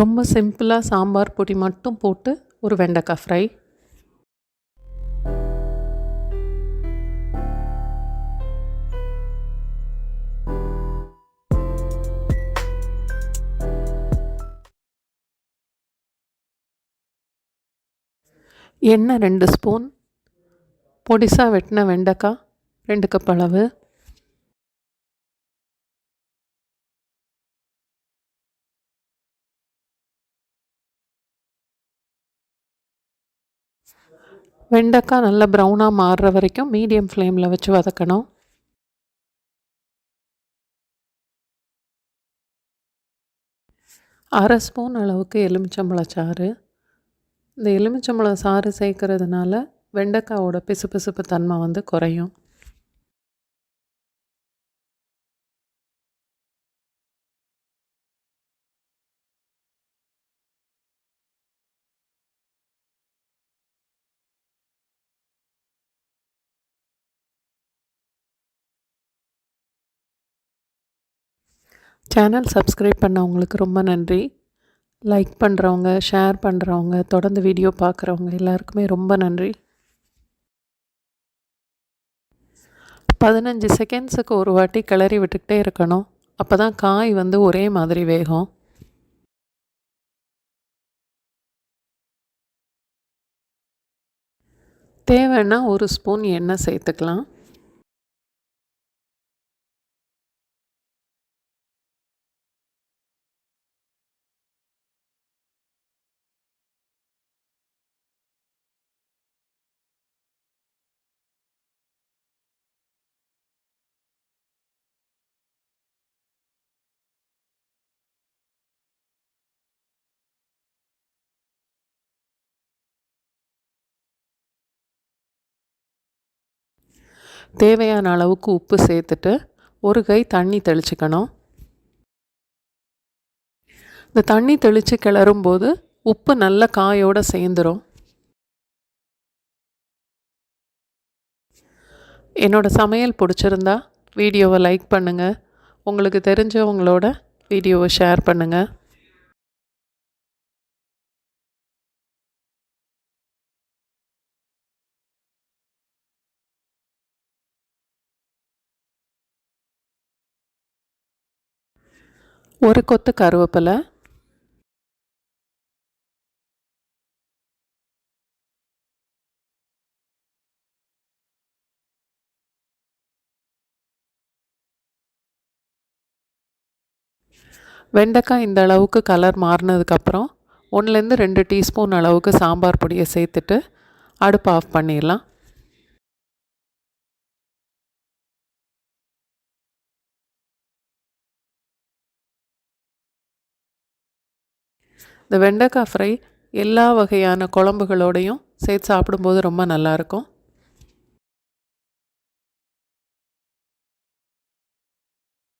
ரொம்ப சிம்பிளாக சாம்பார் பொடி மட்டும் போட்டு ஒரு வெண்டைக்காய் ஃப்ரை. எண்ணெய் ரெண்டு ஸ்பூன் பொடிசாக வெட்டின வெண்டைக்காய் ரெண்டு கப் அளவு. வெண்டைக்காய் நல்லா ப்ரௌனாக மாறுற வரைக்கும் மீடியம் ஃப்ளேமில் வச்சு வதக்கணும். அரை ஸ்பூன் அளவுக்கு எலுமிச்சம்பழச்சாறு இந்த எலுமிச்சம்பழ சாறு சேர்க்கறதுனால வெண்டைக்காவோட பிசுபிசுப்பு தன்மை வந்து குறையும். சேனல் சப்ஸ்கிரைப் பண்ணவங்களுக்கு ரொம்ப நன்றி. லைக் பண்ணுறவங்க ஷேர் பண்ணுறவங்க தொடர்ந்து வீடியோ பார்க்குறவங்க எல்லாருக்குமே ரொம்ப நன்றி. பதினஞ்சு செகண்ட்ஸுக்கு ஒரு வாட்டி கிளறி விட்டுக்கிட்டே இருக்கணும். அப்போ தான் காய் வந்து ஒரே மாதிரி வேகும். தேவைன்னா ஒரு ஸ்பூன் எண்ணெய் சேர்த்துக்கலாம். தேவையான அளவுக்கு உப்பு சேர்த்துட்டு ஒரு கை தண்ணி தெளிச்சுக்கணும். இந்த தண்ணி தெளித்து கிளறும்போது உப்பு நல்ல காயோடு சேர்ந்துடும் என்னோடய சமையல் பிடிச்சிருந்தா வீடியோவை லைக் பண்ணுங்கள் உங்களுக்கு தெரிஞ்சவங்களோட வீடியோவை ஷேர் பண்ணுங்கள் ஒரு கொத்து கருவேப்பிலை. வெண்டைக்காய் இந்த அளவுக்கு கலர் மாறினதுக்கப்புறம் ஒன்றுலேருந்து ரெண்டு டீஸ்பூன் அளவுக்கு சாம்பார் பொடியை சேர்த்துட்டு அடுப்பு ஆஃப் பண்ணிடலாம். இந்த வெண்டைக்காய் ஃப்ரை எல்லா வகையான குழம்புகளோடையும் சேர்த்து சாப்பிடும்போது ரொம்ப நல்லாயிருக்கும்